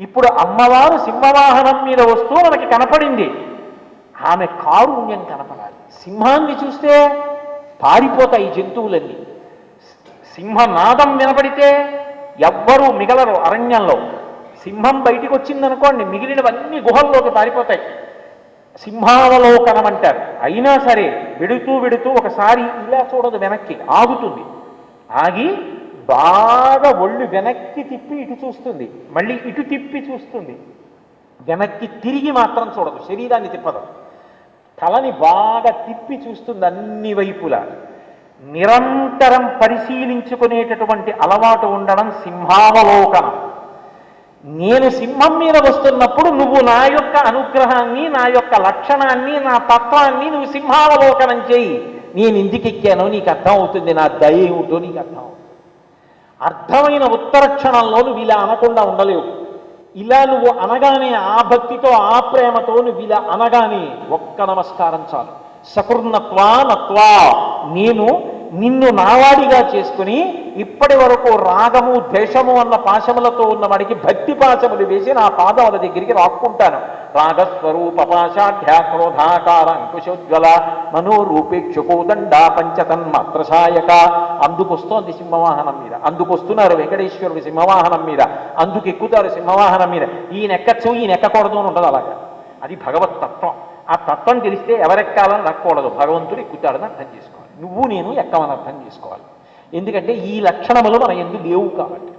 ఇప్పుడు అమ్మవారు సింహవాహనం మీద వస్తూ మనకి కనపడింది. ఆమె కారుణ్యం కనపడాలి. సింహాన్ని చూస్తే పారిపోతాయి జంతువులన్నీ. సింహనాదం వినపడితే ఎవ్వరూ మిగలరు అరణ్యంలో. సింహం బయటికి వచ్చిందనుకోండి మిగిలినవన్నీ గుహల్లోకి పారిపోతాయి. సింహావలోకనం అంటారు అయినా సరే విడుతూ విడుతూ ఒకసారి ఇలా చూడదు వెనక్కి ఆగుతుంది. ఆగి బాగా ఒళ్ళు వెనక్కి తిప్పి ఇటు చూస్తుంది. మళ్ళీ ఇటు తిప్పి చూస్తుంది. వెనక్కి తిరిగి మాత్రం చూడదు. శరీరాన్ని తిప్పదు. తలని బాగా తిప్పి చూస్తుంది అన్ని వైపులా. నిరంతరం పరిశీలించుకునేటటువంటి అలవాటు ఉండడం సింహావలోకనం. నేను సింహం మీద వస్తున్నప్పుడు నువ్వు నా యొక్క అనుగ్రహాన్ని నా యొక్క లక్షణాన్ని నా తత్వాన్ని నువ్వు సింహావలోకనం చేయి. నేను ఇంటికి ఎక్కానో నీకు అర్థం అవుతుంది. నా దయ ఏమిటో నీకు అర్థం అవుతుంది. అర్థమైన ఉత్తర క్షణంలో నువ్వు ఇలా అనకుండా ఉండలేవు. ఇలా నువ్వు అనగానే ఆ భక్తితో ఆ ప్రేమతో నువ్వు ఇలా అనగానే ఒక్క నమస్కారం చాలు. సకృన్నత్వా నత్వా. నేను నిన్ను నావాడిగా చేసుకుని ఇప్పటి వరకు రాగము ద్వేషము అన్న పాశములతో ఉన్న వాడికి భక్తి పాశములు వేసి నా పాదముల దగ్గరికి రాక్కుంటాను. రాగస్వరూప పాశాఢ్య క్రోధాకార అంకుశోజ్వల మనోరూపేక్షుకోదండ పంచతన్మాత్రసాయక అందుకొస్తోంది సింహవాహనం మీద. అందుకొస్తున్నారు వెంకటేశ్వరుడు సింహవాహనం మీద. అందుకు ఎక్కుతారు సింహవాహనం మీద. ఈయన ఎక్కచ్చు ఈయన ఎక్కకూడదు అని ఉండదు అలాగా. అది భగవత్ తత్వం. ఆ తత్వం తెలిస్తే ఎవరెక్కాలని రక్కకూడదు భగవంతుడు ఎక్కుతాడని అర్థం చేసుకోవాలి. నువ్వు నేను ఎక్కమని అర్థం చేసుకోవాలి. ఎందుకంటే ఈ లక్షణములు మన ఎందుకు లేవు కాబట్టి.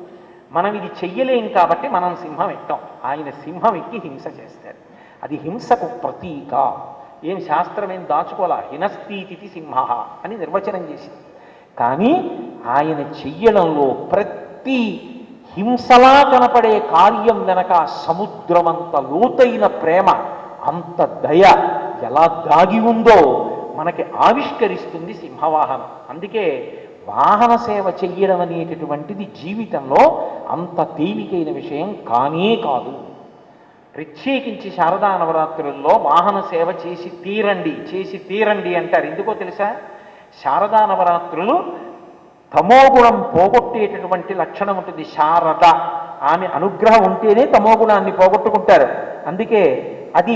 మనం ఇది చెయ్యలేం కాబట్టి మనం సింహం ఎక్కాం. ఆయన సింహం ఎక్కి హింస చేస్తారు. అది హింసకు ప్రతీక. ఏం శాస్త్రం ఏం దాచుకోవాలా? హినస్థితి సింహ అని నిర్వచనం చేసింది. కానీ ఆయన చెయ్యడంలో ప్రతి హింసలా కనపడే కార్యం వెనక సముద్రమంత లోతైన ప్రేమ అంత దయ ఎలా దాగి ఉందో మనకి ఆవిష్కరిస్తుంది సింహవాహనం. అందుకే వాహన సేవ చెయ్యడం అనేటటువంటిది జీవితంలో అంత తేలికైన విషయం కానే కాదు. ప్రత్యేకించి శారదా నవరాత్రుల్లో వాహన సేవ చేసి తీరండి చేసి తీరండి అంటారు. ఎందుకో తెలుసా? శారదా నవరాత్రులు తమోగుణం పోగొట్టేటటువంటి లక్షణం ఉంటుంది. శారద ఆమె అనుగ్రహం ఉంటేనే తమోగుణాన్ని పోగొట్టుకుంటారు. అందుకే అది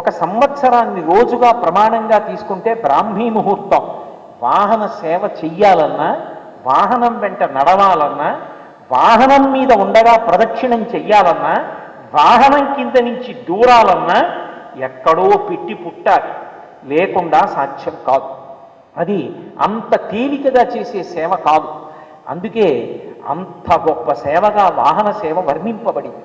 ఒక సంవత్సరాన్ని రోజుగా ప్రమాణంగా తీసుకుంటే బ్రాహ్మీ ముహూర్తం. వాహన సేవ చెయ్యాలన్నా వాహనం వెంట నడవాలన్నా వాహనం మీద ఉండగా ప్రదక్షిణం చెయ్యాలన్నా వాహనం కింద నుంచి దూరాలన్నా ఎక్కడో పెట్టి పుట్టాలి. లేకుండా సాధ్యం కాదు. అది అంత తేలికగా చేసే సేవ కాదు. అందుకే అంత గొప్ప సేవగా వాహన సేవ వర్ణింపబడింది.